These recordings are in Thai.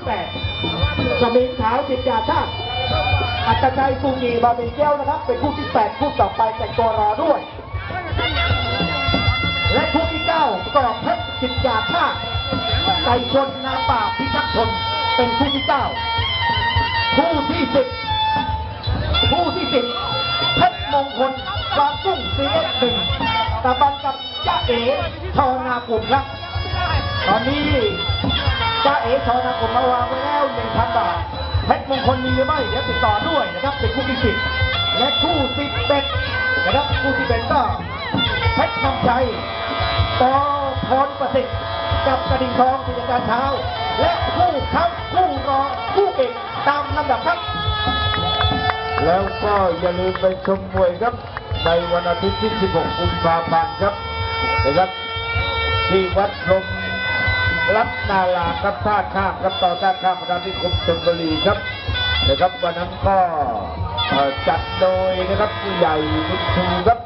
ที่แปดสมิงขาวจิตยาชาติอัตชัยสุงีบาบีแก้วนะครับ เป็นคู่ที่แปดคู่ต่อไปแต่งตัวรอด้วย และคู่ที่เก้ากอบเพชรจิตยาชาติไก่ชนนาป่าพิทักษ์ชนเป็นคู่ที่เก้าคู่ที่สิบคู่ที่สิบเพชรมงคลฟากุ้งซีเอสหนึ่งตะบันกับจ้าเอ๋ทอนากุมครับ ตอนนี้ จ้าเอ๋ทอนากมมาวางไว้แล้วหนึ่งพันบาทเพชรมงคลมีหรือไม่เดี๋ยวติดต่อด้วยนะครับเป็นคู่ที่สิบและคู่สิบเอ็ดนะครับคู่ที่เป็นก็เพชรนำใจปอพรประสิทธิ์กับกระดิ่งทองกิจการเช้า และคู่ครับคู่รองคู่เอกตามลำดับครับ แล้วก็อย่าลืมไปชมมวยครับ ในวันอาทิตย์ที่ 16 กุมภาพันธ์ครับนะครับที่วัดลม รัตนาลาครับท่าข้ามครับต่อท่าข้ามประธานที่คมชลบุรีครับนะครับวันนั้นก็จัดโดยนะครับผู้ใหญ่บุญชูครับ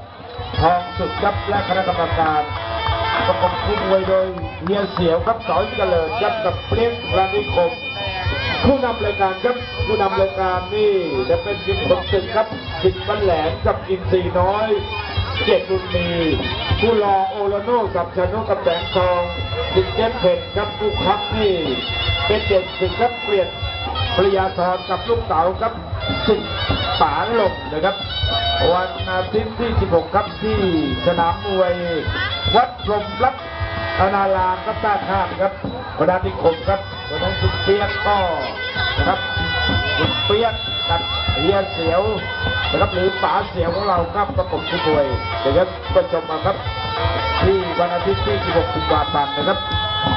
ทองสุดครับและคณะกรรมการประกอบคู่มวยโดยเฮียเสียวครับสอยเจริญครับกับเปรี้ยงรานิคมผู้นำรายการครับผู้นำรายการนี่จะเป็นกิมคนตึกครับสิทธิ์บันแหลมกับอินทรีน้อย เกียรติบุญมีผู้รอโอลโนกับชาโนกับแสงทองสิทธิ์เจมเพชรครับผู้คับนี่ เป็นเด็กสิทธิ์ครับเปลี่ยนปริยาธรกับลูกเต๋าครับสิทธิ์ป๋าลงนะครับ วันอาทิตย์ที่ 16 ครับที่สนามมวย วัดพรมรัตนารามครับต้าข้ามครับประธานิคมครับวันนั้นคุเปียกก็นะครับคุเปียก กับเฮียเสียวนะครับหรือป๋าเสียวของเราครับประกบคู่วยเดี๋ยวครับก็ชมมาครับ ที่วันอาทิตย์ที่ 16 กุมภาพันธ์นะครับ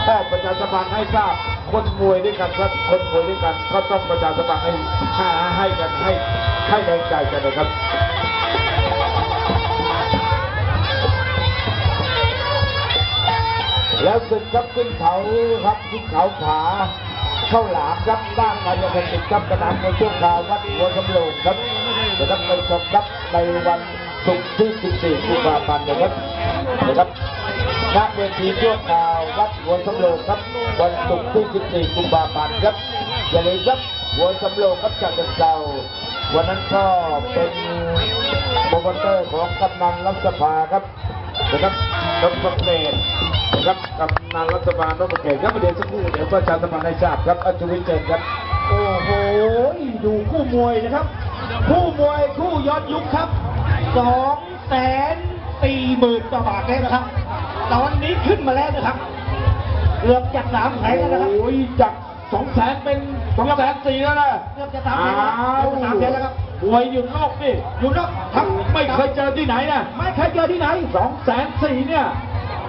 ก็ประชาสัมพันธ์ให้ทราบคนมวยด้วยกันครับคนมวยด้วยกันก็ต้องประชาสัมพันธ์ให้ให้ให้กันให้ให้แรงใจกันนะครับแล้วศึกครับขึ้นเขาครับขึ้นเขาขา เข้าหลามครับบ้างมายาเสติดครับกระนในช่วงคาววัดหัวสำโรงครับจะต้องไปชมครับในวันศุกร์ที่ 14กุมภาพันธ์นะครับนะครับณเวทีช่วงคาววัดหัวสำโรงครับ วันศุกร์ที่ 14กุมภาพันธ์ครับอย่าลืมครับหัวสำโรงครับจากเจ้าวันนั้นก็เป็นโปรโมเตอร์ของกำนันรัฐสภาครับ นะครับดรเกตนะครับกำนันรัฐบาลนพเกตครับประเด็นสักครู่เดี๋ยวประชาสัมพันธ์ให้ทราบครับอัจวิทย์เจนครับ โอ้โห ดูคู่มวยนะครับ คู่มวยคู่ยอดยุคครับสองแสนสี่หมื่นกว่าบาทแล้วนะครับ ตอนนี้ขึ้นมาแล้วนะครับ เกือบจากสามแสนแล้วนะครับโอ้ยจากสองแสนเป็นสองแสนสี่แล้วนะเกือบจะสามแสนแล้วเกือบจะสามแสนแล้วครับ มวยอยู่นอกนี่อยู่นอกทั้งไม่เคยเจอที่ไหนนะไม่เคยเจอที่ไหนสองแสนสี่เนี่ย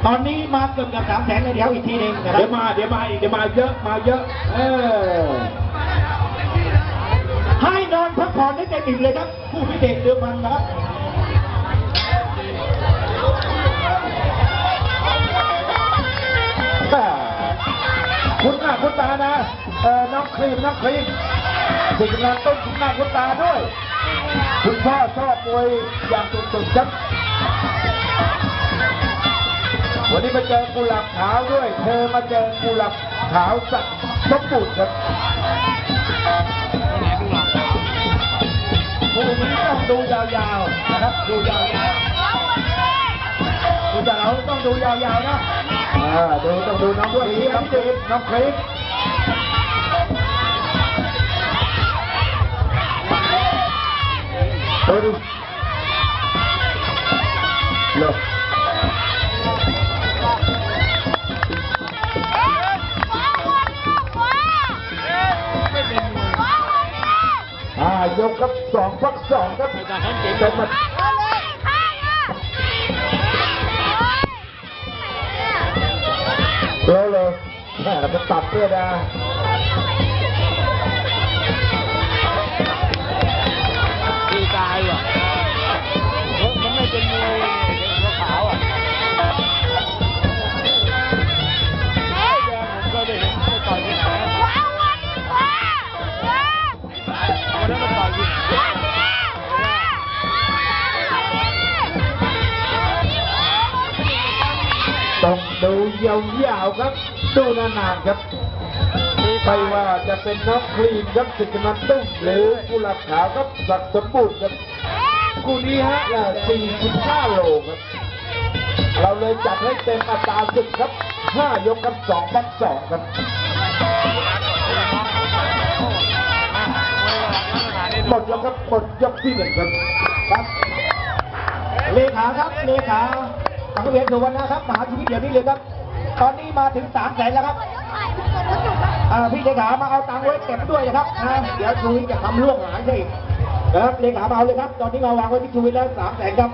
ตอนนี้มาเกือบกับสามแสนเลยเดี๋ยวอีกทีหนึงนะคเดี๋รัยวบมาเดี๋ยวมาอีกเดี๋ยวมาเยอะมาเยอะเออให้นอนพักผ่อนได้เต็มอิ่มเลยครับ ผู้พิเศษเดือมันนะครับแม่คุณหน้าคุณตานะเออน้องครีมน้องครีม สิ่งงานต้นคุณหน้าคุณตาด้วย คุณพ่อชอบมวยอย่างสุดๆครับวันนี้มาเจอกุหลาบขาวด้วย เธอมาเจอกุหลาบขาวสักสมบูรณ์ครับคู่นี้ต้องดูยาวๆนะครับ ดูยาวๆดูแต่เราต้องดูยาวๆนะดูต้องดูน้องครีมน้องครีมน้องครีม ดูดูเลิกอ่ายกครับสองพักสองครับเป็นมาเลยเลยแม่เราจะตัดเพื่อนะ เป็นมวยเด็กขาวอะแดงผมก็ได้เห็นไปต่อยที่ไหนวันนั้นมันต่อยที่ไหนต้องดูยาวๆครับ ดูนานๆครับไม่ว่าจะเป็นน้องครีมครับสิกนันตุ้มหรือกุหลาบขาวครับสักสมบูรณ์ครับ คู่นี้ฮะละ45โลครับ เราเลยจัดให้เต็มอัตราศึกครับ 5 ยกครับ2พัก2ครับหมดแล้วครับหมดยกที่หนึ่งครับครับ เลขาครับเลขาสังเวียนสุวรรณนะครับมหาชีวิตเดี๋ยวนี้เลยครับ ตอนนี้มาถึงสามแสนแล้วครับอ่าพี่เลขามาเอาตังค์ไว้เก็บด้วยนะครับนะเดี๋ยวชูวิทย์จะทำล่วงหลานซะอีกนะ ครับเลขาเอาเลยครับ ตอนนี้มาวางไว้ที่ชูวิทย์แล้วสามแสนครับ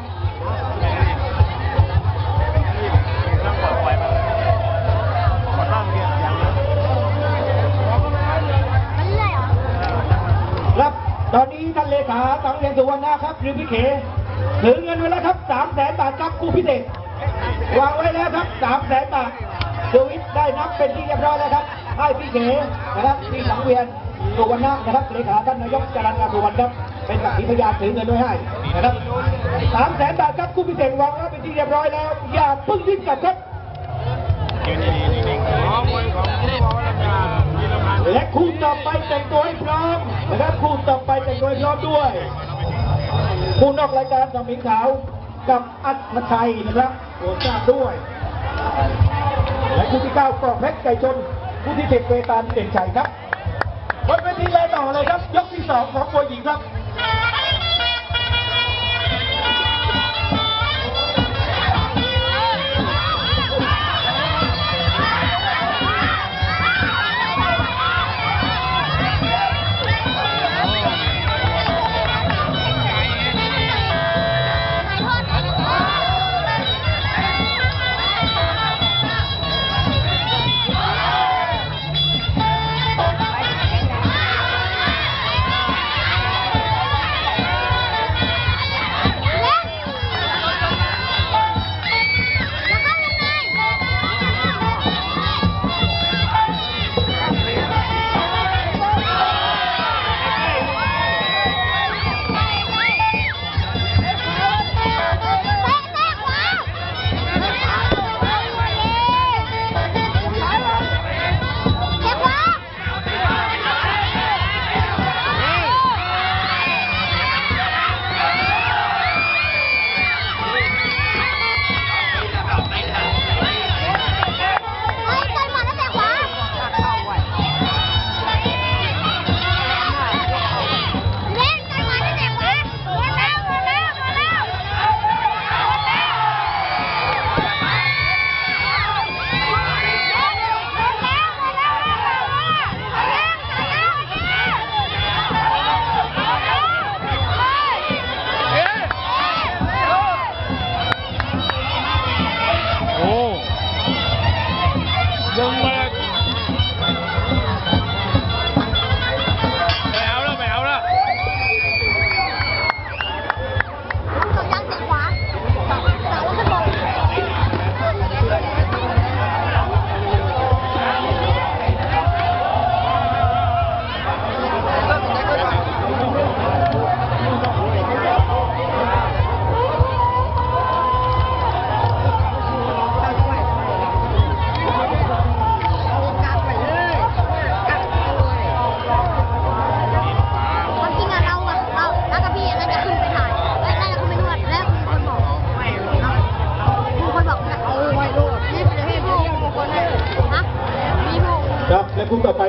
ครับตอนนี้ท่านเลขาสังเวียนสุวรรณนะครับหรือพี่เขถือเงินไว้แล้วครับสามแสนบาทครับคู่พิเศษวางไว้แล้วครับสามแสนบาทชูวิทย์ได้นับเป็นที่เรียบร้อยแล้วครับให้พี่เขนะครับพี่สังเวียนสุวรรณนะครับเลขาท่านนายกจรัญญาสุวรรณครับ เป็นสักขีพยานถือเงินไว้ให้นะครับสามแสนบาทครับคู่พิเศษวางไว้เป็นที่เรียบร้อยแล้ว อย่าเพิ่งดิ้นกลับครับและคู่ต่อไปแต่งตัวให้พร้อมนะครับคู่ต่อไปแต่งตัวให้พร้อมด้วยคู่นอกรายการสมิงขาวกับอัศชัยนะครับโปรดทราบด้วย และคู่ที่เก้ากองเพชรไก่ชนคู่ที่สิบเวตาลเด่นชัยครับบนเวทีเลยต่อเลยครับ ยกที่สองของมวยหญิงครับ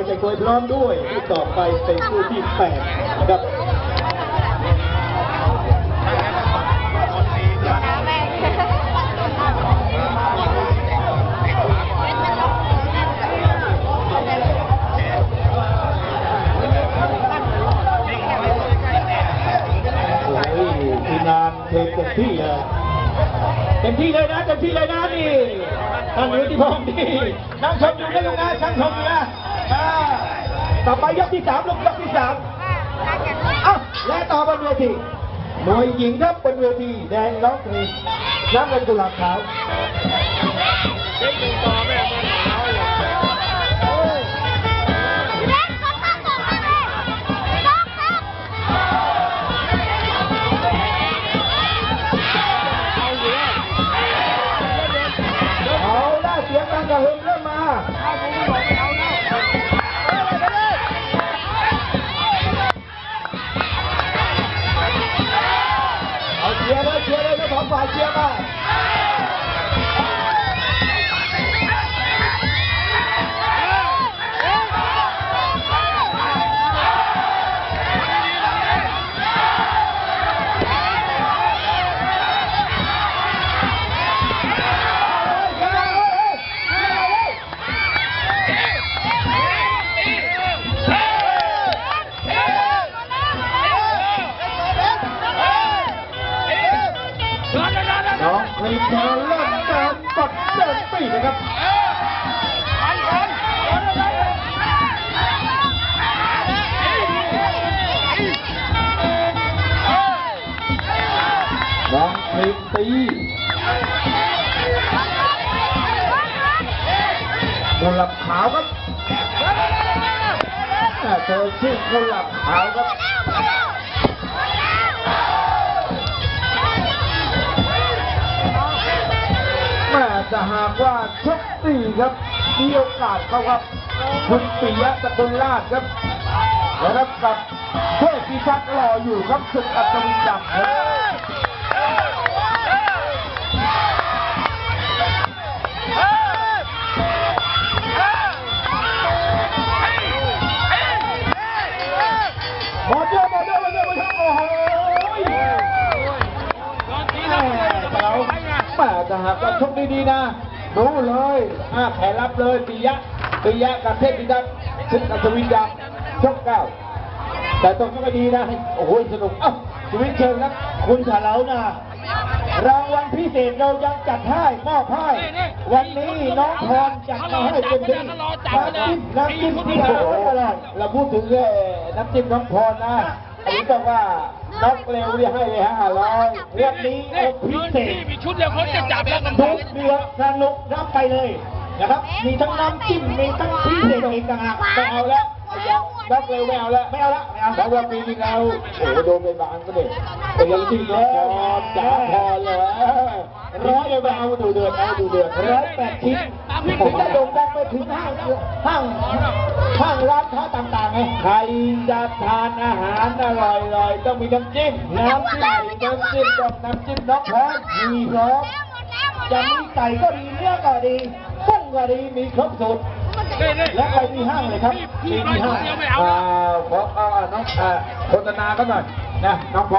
และควให้พร้อมด้วยคู่ต่อไปเป็นคู่ที่แปดนะครับงานเทเต็มที่เลยเต็มที่เลยนะเต็มที่เลยนะนี่ท่านอยู่ที่พ้องนี่นั่งชมอยู่นะลูกนะช่างชมอยู่นะ อ่าต่อไปยกที่สามลูกยกที่สามเอ้าและต่อบนเวทีมวยหญิงครับบนเวทีแดงน้องกรีนน้ำเงินกุหลาบขาวเด็กติดต่อแม่ีคนหลับขาวครับเจอชื่อคนหลับขาวครับแม่แต่หากว่าชกตีครับมีโอกาสเขาครับ คุณปิยะตะกุลราดครับและรับกับเทพพิทักษ์รออยู่ครับสุดอัศวินจับ แม่จะหากว่าชกดีๆนะดูเลยอ่าแผลรับเลยปิยะปิยะกับเทพพิทักษ์ศึกอัศวินดำชกเก้าแต่ต้องชกให้ดีนะโอ้โหสนุกเอ้าชีวิตเชิญครับ คุณฉลาวนะรางวัลพิเศษเรายังจัดให้มอบให้วันนี้น้องพรจัดมาให้เต็มที่น้ำจิ้มน้ำจิ้มที่โอ้โหอร่อยเราพูดถึงเอ่อน้ำจิ้มน้องพรนะ อันนี้บอกว่าน็อกเร็วเรียกให้เลยห้าร้อยวันนี้เอาพิเศษ มีชุดเดียวเขาจะจับแล้วกำทุลังกเดือนสนุกรับไปเลยนะครับ มีทั้งน้ำจิ้ม มีทั้งพิเศษอีกต่างหากไม่เอาแล้วน็อกเร็วไม่เอาแล้วไม่เอาละไม่เอาเพราะว่าปีที่แล้วโอ้โหโดนไปบางก็เลยแต่ยังจิ้มน้องพรจ๋าพรเลยร้อยเลยไม่เอาดูเดือดเอาดูเดือดร้อยแปดชิ้นถึงจะโด่งดังไปถึงห้างห้างห้างร้านค้าต่างๆไง ใครจะทานอาหารอร่อยๆต้องมีน้ำจิ้มน้ำจิ้มน้ำจิ้มต้องน้ำจิ้มน้องพรมีครบจะมีไก่ก็ดีเนื้อก็ดีกุ้งก็ดีมีครบสูตรและไปที่ห้างเลยครับพี่มีร้อยที่ชุห้าดงเดียวไม่เอาอ่าขออ่าน้องอ่าโฆษณาก็หน่อยนะน้องพร